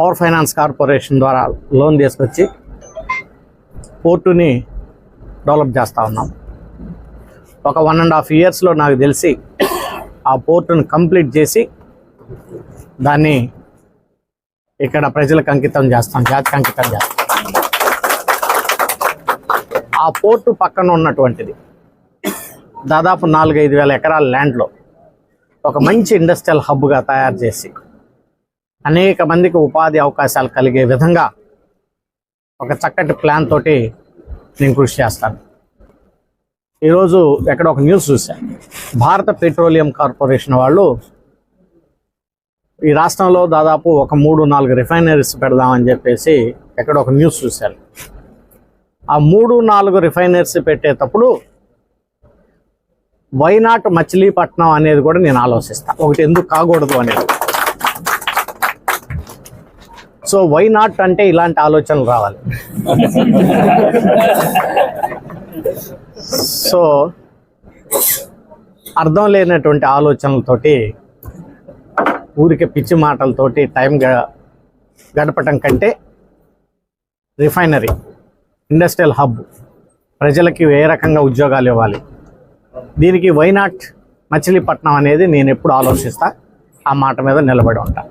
Power finance corporation ద్వారా loan తీసుకొచ్చి పోర్టుని డెవలప్ చేస్తూ ఉన్నాం. ఒక వన్ అండ్ హాఫ్ ఇయర్స్లో నాకు తెలిసి ఆ పోర్టును కంప్లీట్ చేసి దాన్ని ఇక్కడ ప్రజలకు అంకితం చేస్తాం జాతికి అంకితం చేస్తాం. ఆ పోర్టు పక్కన ఉన్నటువంటిది దాదాపు నాలుగైదు వేల ఎకరాల ల్యాండ్లో ఒక మంచి ఇండస్ట్రియల్ హబ్గా తయారు చేసి అనేక మందికి ఉపాధి అవకాశాలు కలిగే విధంగా ఒక చక్కటి ప్లాన్ తోటి నేను కృషి చేస్తాను. ఈరోజు ఎక్కడ ఒక న్యూస్ చూశాను భారత పెట్రోలియం కార్పొరేషన్ వాళ్ళు ఈ రాష్ట్రంలో దాదాపు ఒక మూడు నాలుగు రిఫైనరీస్ పెడదామని చెప్పేసి ఎక్కడ ఒక న్యూస్ చూశారు. ఆ మూడు నాలుగు రిఫైనరీస్ పెట్టేటప్పుడు వైనాట్ మచిలీపట్నం అనేది కూడా నేను ఆలోచిస్తాను ఒకటి ఎందుకు కాకూడదు అనేది. సో వై నాట్ అంటే ఇలాంటి ఆలోచనలు రావాలి. సో అర్థం లేనటువంటి ఆలోచనలతోటి ఊరికే పిచ్చి మాటలతోటి టైం గ- గడపటం కంటే రిఫైనరీ ఇండస్ట్రియల్ హబ్ ప్రజలకి ఏ రకంగా ఉద్యోగాలు ఇవ్వాలి? దీనికి వైనాట్ మచిలీపట్నం అనేది నేను ఎప్పుడు ఆలోచిస్తా ఆ మాట మీద నిలబడి ఉంటాను